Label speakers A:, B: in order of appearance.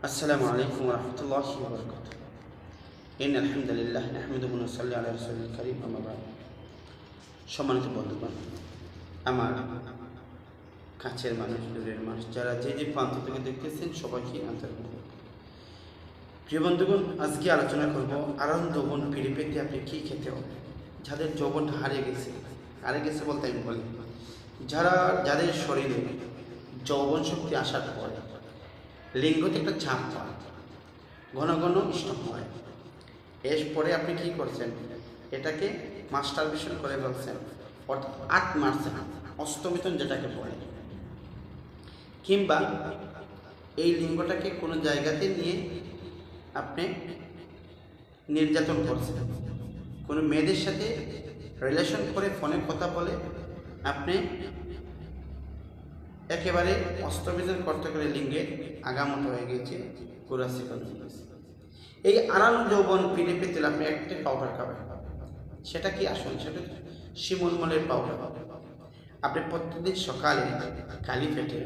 A: السلام عليكم ورحمة الله وبركاته إن الحمد لله نحمده ونصلي على رسول الكريم أما بعد সম্মানিত বন্ধুগণ আমার কাছের মানুষ দূরের মানুষ যারা যে যে প্রান্ত থেকে দেখতেছেন সবাইকে আন্তরিক প্রিয় বন্ধুগণ আজকে আলোচনা করব আরাম যৌবন ফিরে পেতে আপনি কী খেতে হবে যাদের যৌবন হারিয়ে গেছে হারিয়ে গেছে বলতে আমি বলি যারা যাদের শরীরে যৌবন শক্তি আসার পরে লিঙ্গতে একটা চাপ পায় ঘন ঘন স্টক হয়। এরপরে আপনি কি করছেন? এটাকে মাস্টার ভিশন করে বলছেন অর্থাৎ আট মারছেন অস্তমিতন যেটাকে বলে। কিংবা এই লিঙ্গটাকে কোনো জায়গাতে নিয়ে আপনি নির্যাতন করছেন। কোনো মেয়েদের সাথে রিলেশন করে ফোনে কথা বলে আপনি একেবারে অস্তবিজন করতে করে লিঙ্গে আগামত হয়ে গেছে কুরাসি এই আরাম যৌবন ফিরে পেতে আপনি একটি পাউডার খাবেন। সেটা কি আসুন সেটা শিমলমলের পাউডার আপনি প্রত্যেকদিন সকালে কালি ফেটে